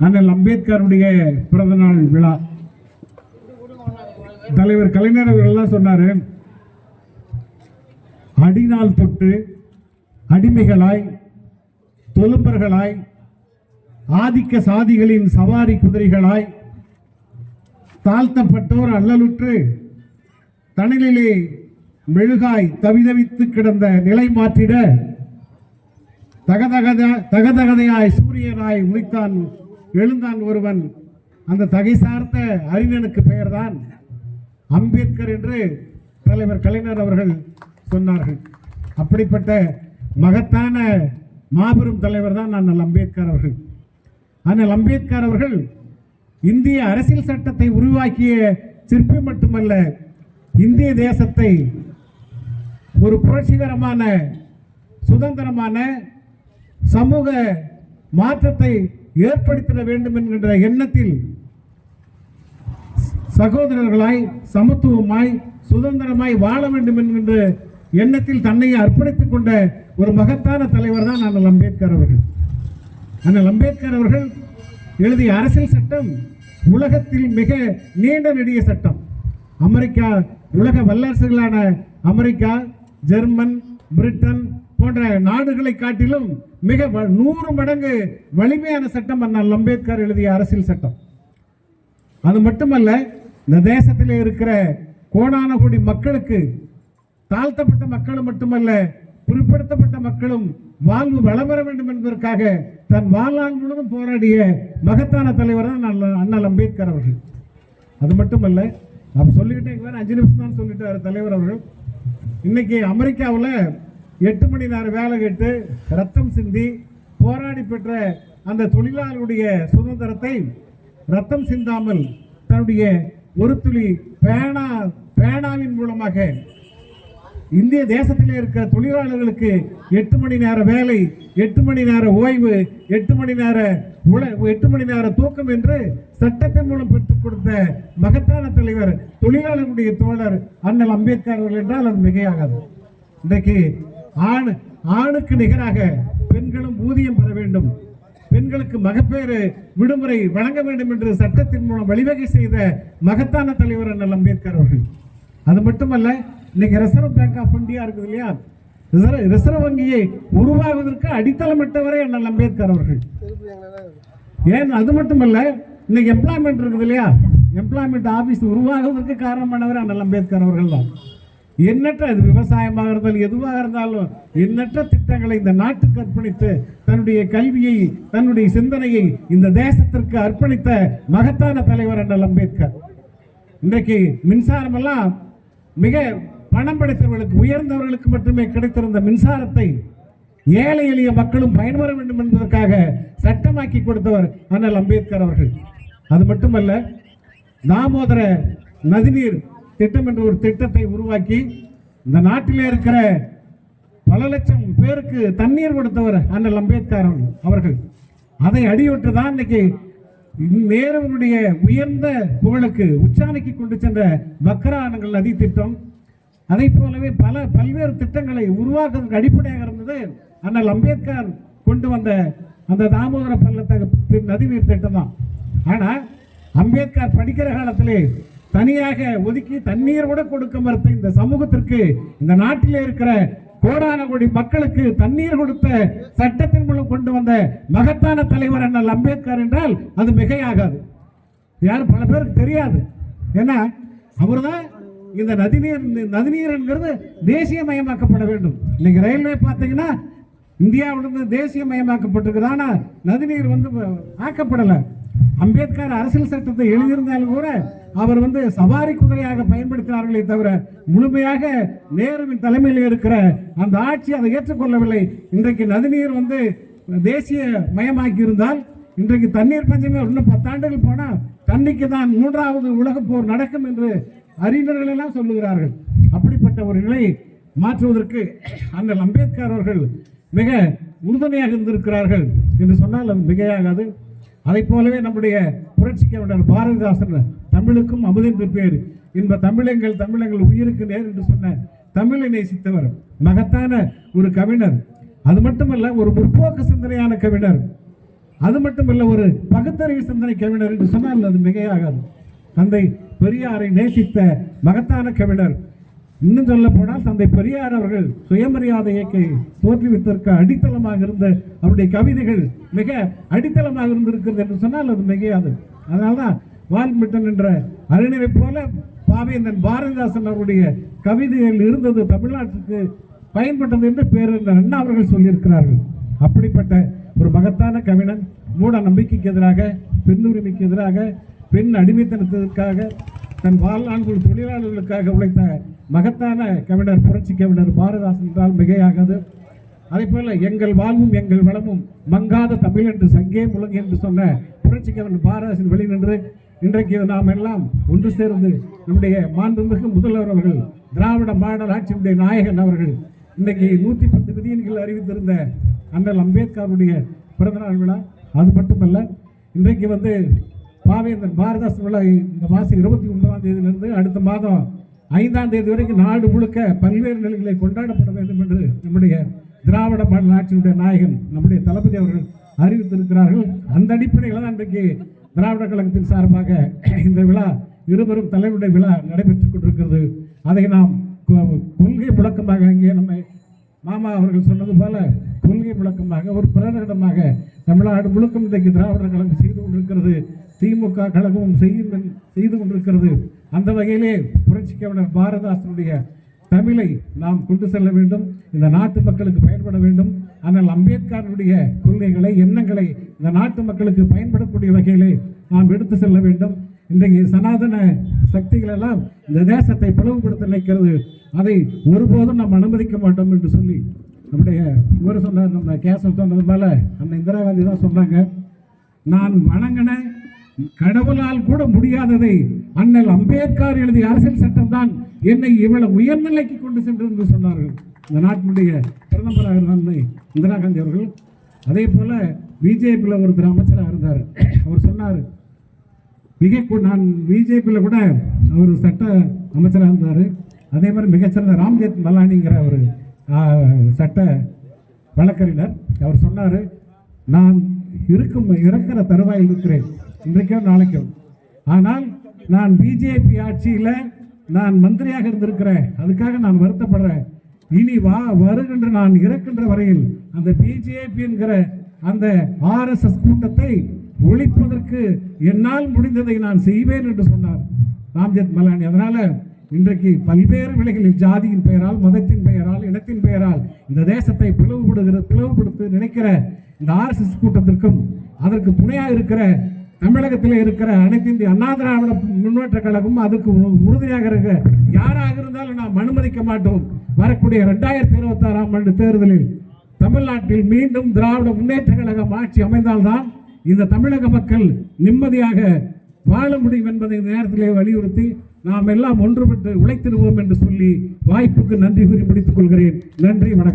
அண்ணல் அம்பேத்கருடைய பிறந்தநாள் விழா. தலைவர் கலைஞர் அவர்கள்லாம் சொன்னார் அடிநாள் தொட்டு அடிமைகளாய் தொழும்பர்களாய் ஆதிக்க சாதிகளின் சவாரி குதிரைகளாய் தாழ்த்தப்பட்டோர் அல்லலுற்று தணலிலே மெழுகாய் தவிதவித்து கிடந்த நிலை மாற்றிட தகதகத தகதகதையாய் சூரியனாய் உழைத்தான் எழுந்தான் ஒருவன் அந்த தகை சார்ந்த அறிஞனுக்கு பெயர்தான் அம்பேத்கர் என்று தலைவர் கலைஞர் அவர்கள் சொன்னார்கள். அப்படிப்பட்ட மகத்தான மாபெரும் தலைவர் தான் அண்ணல் அம்பேத்கர் அவர்கள். அண்ணல் அம்பேத்கர் அவர்கள் இந்திய அரசியல் சட்டத்தை உருவாக்கிய சிற்பி மட்டுமல்ல இந்திய தேசத்தை ஒரு புரட்சிகரமான சுதந்திரமான சமூக மாற்றத்தை ஏற்படுத்திட வேண்டும் என்கின்ற எண்ணத்தில் சகோதரர்களாய் சமத்துவமாய் சுதந்திரமாய் வாழ வேண்டும் என்கின்ற எண்ணத்தில் தன்னை அர்ப்பணித்துக் கொண்ட ஒரு மகத்தான தலைவர் தான் அண்ணல் அம்பேத்கர் அவர்கள். அண்ணல் அம்பேத்கர் அவர்கள் எழுதிய அரசியல் சட்டம் உலகத்தில் மிக நீண்ட நெடிய சட்டம். அமெரிக்கா உலக வல்லரசுகளான அமெரிக்கா ஜெர்மன் பிரிட்டன் போன்ற நாடுகளை காட்டிலும் மிக வ- நூறு மடங்கு வலிமையான சட்டம் அண்ணல் அம்பேத்கர் எழுதிய அரசியல் சட்டம். அது மட்டுமல்ல இந்த தேசத்தில் இருக்கிற கோடான கோடி மக்களுக்கு தாழ்த்தப்பட்ட மக்களும் மட்டுமல்ல பிற்படுத்தப்பட்ட மக்களும் வாழ்வு வளம் பெற வேண்டும் என்பதற்காக தன் வாழ்நாள் முழுவதும் போராடிய மகத்தான தலைவர் தான் அண்ணல் அம்பேத்கர் அவர்கள். அது மட்டுமல்ல நம்ம சொல்லிக்கிட்டே அஞ்சு நிமிஷம் தான் சொல்லிட்டாரு தலைவர் அவர்கள். இன்னைக்கு அமெரிக்காவில் எட்டு மணி நேரம் வேலை கேட்டு ரத்தம் சிந்தி போராடி பெற்ற அந்த தொழிலாளருடைய சுதந்திரத்தை ரத்தம் சிந்தாமல் தன்னுடைய ஒரு துளி பேனா பேனாவின் மூலமாக இந்திய தேசத்திலே இருக்கிற தொழிலாளர்களுக்கு எட்டு மணி நேர வேலை எட்டு மணி நேர ஓய்வு எட்டு மணி நேர உழ எட்டு மணி நேர தூக்கம் என்று சட்டத்தின் மூலம் பெற்றுக் கொடுத்த மகத்தான தலைவர் தொழிலாளர்களுடைய தோழர் அண்ணல் அம்பேத்கர் அவர்கள் என்றால் அது மிகையாகாது. இன்றைக்கு ஆண் ஆணுக்கு நிகராக பெண்களும் ஊதியம் பெற வேண்டும். பெண்களுக்கு மகப்பேறு விடுமுறை வழங்க வேண்டும் என்று சட்டத்தின் மூலம் வழிவகை செய்த மகத்தான தலைவர் அண்ணல் அம்பேத்கர் அவர்கள். அது மட்டுமல்ல இன்னைக்கு ரிசர்வ் பேங்க் ஆஃப் இந்தியா இருக்குது இல்லையா? ரிசர்வ் ரிசர்வ் வங்கியை உருவாகுவதற்கு அடித்தளமிட்டவரே அண்ணல் அம்பேத்கர் அவர்கள். ஏன்? அது மட்டுமல்ல இன்னைக்கு எம்ப்ளாய்மெண்ட் இருக்குது இல்லையா? எம்ப்ளாய்மெண்ட் ஆஃபீஸ் உருவாகுவதற்கு காரணமானவர் அண்ணல் அம்பேத்கர் அவர்கள் தான். எண்ணற்ற இது விவசாயமாக இருந்தாலும் எதுவாக இருந்தாலும் எண்ணற்ற திட்டங்களை இந்த நாட்டுக்கு அர்ப்பணித்து தன்னுடைய கல்வியை தன்னுடைய சிந்தனையை இந்த தேசத்திற்கு அர்ப்பணித்த மகத்தான தலைவர் அண்ணல் அம்பேத்கர். இன்றைக்கு மின்சாரமெல்லாம் மிக பணம் படைத்தவர்களுக்கு உயர்ந்தவர்களுக்கு மட்டுமே கிடைத்திருந்த மின்சாரத்தை ஏழை எளிய மக்களும் பயன்பெற வேண்டும் என்பதற்காக சட்டமாக்கி கொடுத்தவர் அண்ணல் அம்பேத்கர் அவர்கள். அது மட்டுமல்ல தாமோதர நதிநீர் திட்டம் என்ற ஒரு திட்டத்தை உருவாக்கி இந்த நாட்டிலே இருக்கிற பல லட்சம் பேருக்கு தண்ணீர் கொடுத்தவர் அண்ணல் அம்பேத்கர் அவர்கள். அதை அடிவிட்டு தான் இன்னைக்கு நேருவனுடைய உயர்ந்த புகழுக்கு உச்சாணிக்கு கொண்டு சென்ற பக்ரானங்கள் நதி திட்டம். அதை போலவே பல பல்வேறு திட்டங்களை உருவாக்குவதற்கு அடிப்படையாக இருந்தது அண்ணல் அம்பேத்கர் கொண்டு வந்த அந்த தாமோதர பள்ளத்தக நதிநீர் திட்டம் தான். ஆனால் அம்பேத்கர் படிக்கிற காலத்திலே தனியாக ஒதுக்கி தண்ணீர் கூட கொடுக்க மறுத்த இந்த சமூகத்திற்கு இந்த நாட்டிலே இருக்கிற கோடான கோடி மக்களுக்கு தண்ணீர் கொடுத்த சட்டத்தின் மூலம் கொண்டு வந்த மகத்தான தலைவர் அண்ணல் அம்பேத்கர் என்றால் அது மிகையாகாது. யாரும் பல பேருக்கு தெரியாது. ஏன்னா அவர் தான் இந்த நதிநீர் நதிநீர்ங்கிறது தேசியமயமாக்கப்பட வேண்டும். இன்னைக்கு ரயில்வே பார்த்தீங்கன்னா இந்தியாவிலிருந்து தேசியமயமாக்கப்பட்டிருக்குது. ஆனால் நதிநீர் வந்து ஆக்கப்படலை. அம்பேத்கர் அரசியல் சட்டத்தை எழுதியிருந்தாலும் கூட அவர் வந்து சவாரி குதிரையாக பயன்படுத்தினார்களே தவிர முழுமையாக நேருவின் தலைமையில் இருக்கிற அந்த ஆட்சி அதை ஏற்றுக்கொள்ளவில்லை. இன்றைக்கு நதிநீர் வந்து தேசிய மயமாக்கி இருந்தால் இன்றைக்கு தண்ணீர் பஞ்சமே இன்னும் பத்தாண்டுகள் போனால் தண்ணிக்கு தான் மூன்றாவது உலகப் போர் நடக்கும் என்று அறிஞர்கள் எல்லாம் சொல்லுகிறார்கள். அப்படிப்பட்ட ஒரு நிலையை மாற்றுவதற்கு அண்ணல் அம்பேத்கர் அவர்கள் மிக உறுதுணையாக இருந்திருக்கிறார்கள். என்று சொன்னால் அது மிகையாகாது. அதைப் போலவே நம்முடைய புரட்சி கவிஞர் பாரதிதாசன் தமிழுக்கும் அமுதென்று பேர் இன்ப தமிழங்கள் தமிழங்கள் உயிருக்கு நேர் என்று சொன்ன தமிழை நேசித்தவர் மகத்தான ஒரு கவிஞர். அது மட்டுமல்ல ஒரு முற்போக்கு சிந்தனையான கவிஞர். அது மட்டுமல்ல ஒரு பகுத்தறிவு சிந்தனை கவிஞர் என்று சொன்னால் அது மிகையாகாது. தந்தை பெரியாரை நேசித்த மகத்தான கவிஞர். இன்னும் சொல்ல போனால் தந்தை பெரியார் அவர்கள் சுயமரியாதை இயக்கை தோற்றுவித்தற்கு அடித்தளமாக இருந்த அவருடைய கவிதைகள் மிக அடித்தளமாக இருந்திருக்கிறது என்று சொன்னால் அது மிகையாது. அதனால்தான் வால்மிட்டன் என்ற அறிஞரை போல பாவேந்தன் பாரதிதாசன் அவருடைய கவிதைகள் இருந்தது தமிழ்நாட்டுக்கு பயன்பட்டது என்று பேரறிஞர் அண்ணா அவர்கள் சொல்லியிருக்கிறார்கள். அப்படிப்பட்ட ஒரு மகத்தான கவிஞன் மூட நம்பிக்கைக்கு எதிராக பெண்ணுரிமைக்கு எதிராக பெண் அடிமைத்தனத்திற்காக தன் வாழ்நாள்கள் தொழிலாளர்களுக்காக உழைத்த மகத்தான கவிஞர் புரட்சி கவிஞர் பாரதாசன் என்றால் மிகையாகாது. அதே போல எங்கள் வாழ்வும் எங்கள் வளமும் மங்காத தமிழ் என்று சங்கே முழங்கு என்று சொன்ன புரட்சி கவிஞர் பாரதாசன் வெளிநின்று இன்றைக்கு நாம் எல்லாம் ஒன்று சேர்ந்து நம்முடைய மாண்புமிகு முதல்வர் அவர்கள் திராவிட மாடல் ஆட்சியுடைய நாயகன் அவர்கள் இன்றைக்கு நூற்றி பத்து விதியன்கள் அறிவித்திருந்த அண்ணல் அம்பேத்கருடைய பிறந்தநாள் விழா. அது மட்டுமல்ல இன்றைக்கு வந்து பாவேந்தர் பாரதாஸ் விழா இந்த மாதம் இருபத்தி ஒன்பதாம் தேதியிலிருந்து அடுத்த மாதம் ஐந்தாம் தேதி வரைக்கும் நாடு முழுக்க பல்வேறு நிலைகளை கொண்டாடப்பட வேண்டும் என்று நம்முடைய திராவிட மாடல் ஆட்சியுடைய நாயகன் நம்முடைய தளபதி அவர்கள் அறிவித்திருக்கிறார்கள். அந்த அடிப்படையில் தான் இன்றைக்கு திராவிட கழகத்தின் சார்பாக இந்த விழா இருவரும் தலைவருடைய விழா நடைபெற்றுக் கொண்டிருக்கிறது. அதை நாம் கொ- கொள்கை முழக்கமாக இங்கே நம்ம மாமா அவர்கள் சொன்னது போல கொள்கை முழக்கமாக ஒரு பிரகடனமாக தமிழ்நாடு முழுக்கம் இன்றைக்கு திராவிட கழகம் செய்து கொண்டிருக்கிறது. திமுக கழகமும் செய்யும் செய்து கொண்டிருக்கிறது. அந்த வகையிலே புரட்சி கவிஞர் பாரதாசனுடைய தமிழை நாம் கொண்டு செல்ல வேண்டும். இந்த நாட்டு மக்களுக்கு பயன்பட வேண்டும். ஆனால் அம்பேத்கருடைய கொள்கைகளை எண்ணங்களை இந்த நாட்டு மக்களுக்கு பயன்படக்கூடிய வகையிலே நாம் எடுத்து செல்ல வேண்டும். இன்றைக்கு சனாதன சக்திகள் எல்லாம் இந்த தேசத்தை பிளவுபடுத்த நினைக்கிறது. அதை ஒருபோதும் நாம் அனுமதிக்க மாட்டோம் என்று சொல்லி நம்முடைய இவர் சொன்னார் நம்ம கேசவ் சொன்னது போல அந்த இந்திரா காந்தி தான் சொன்னாங்க. நான் வணங்கினேன். கடவுளால் கூட முடியாததை அண்ணல் அம்பேத்கர் எழுதிய அரசியல் சட்டம் தான் என்னை இவ்வளவு உயர்நிலைக்கு கொண்டு சென்று என்று சொன்னார்கள். இந்த நாட்டினுடைய பிரதமராக இருந்த இந்திரா காந்தி அவர்கள். அதே போல பிஜேபியில் ஒருத்தர் அமைச்சராக இருந்தார். அவர் சொன்னார் மிக நான் பிஜேபியில் கூட அவர் சட்ட அமைச்சராக இருந்தார். அதே மாதிரி மிகச்சிறந்த ராம்ஜெத் மலானிங்கிற ஒரு சட்ட வழக்கறிஞர். அவர் சொன்னார் நான் இருக்கும் இறக்கிற தருவாயில் இருக்கிறேன் இன்றைக்கோ நாளைக்கோ ஆனால் நான் பிஜேபி ஆட்சியில் நான் மந்திரியாக இருந்திருக்கிறேன். அதுக்காக நான் வருத்தப்படுறேன். இனி வா வருகின்ற நான் இறக்கின்ற வரையில் அந்த பிஜேபி என்கிற அந்த ஆர்எஸ்எஸ் கூட்டத்தை ஒழிப்பதற்கு என்னால் முடிந்ததை நான் செய்வேன் என்று சொன்னார் ராம்ஜெத் மலானி. அதனால் இன்றைக்கு பல்வேறு விலைகளில் ஜாதியின் பெயரால் மதத்தின் பெயரால் இனத்தின் பெயரால் இந்த தேசத்தை பிளவுபடுகிற பிளவுபடுத்த நினைக்கிற இந்த ஆர்எஸ்எஸ் கூட்டத்திற்கும் அதற்கு துணையாக இருக்கிற தமிழகத்தில் இருக்கிற அனைத்து இந்திய அண்ணா திராவிட முன்னேற்ற கழகம் அதுக்கு உ- உறுதியாக இருக்க. யாராக இருந்தாலும் நாம் அனுமதிக்க மாட்டோம். வரக்கூடிய ரெண்டாயிரத்தி இருபத்தி ஆறாம் ஆண்டு தேர்தலில் தமிழ்நாட்டில் மீண்டும் திராவிட முன்னேற்ற கழகம் ஆட்சி அமைந்தால்தான் இந்த தமிழக மக்கள் நிம்மதியாக வாழ முடியும் என்பதை இந்த நேரத்திலே வலியுறுத்தி நாம் எல்லாம் ஒன்றுபட்டு உழைத்திடுவோம் என்று சொல்லி வாய்ப்புக்கு நன்றி கூறி முடித்துக் கொள்கிறேன். நன்றி வணக்கம்.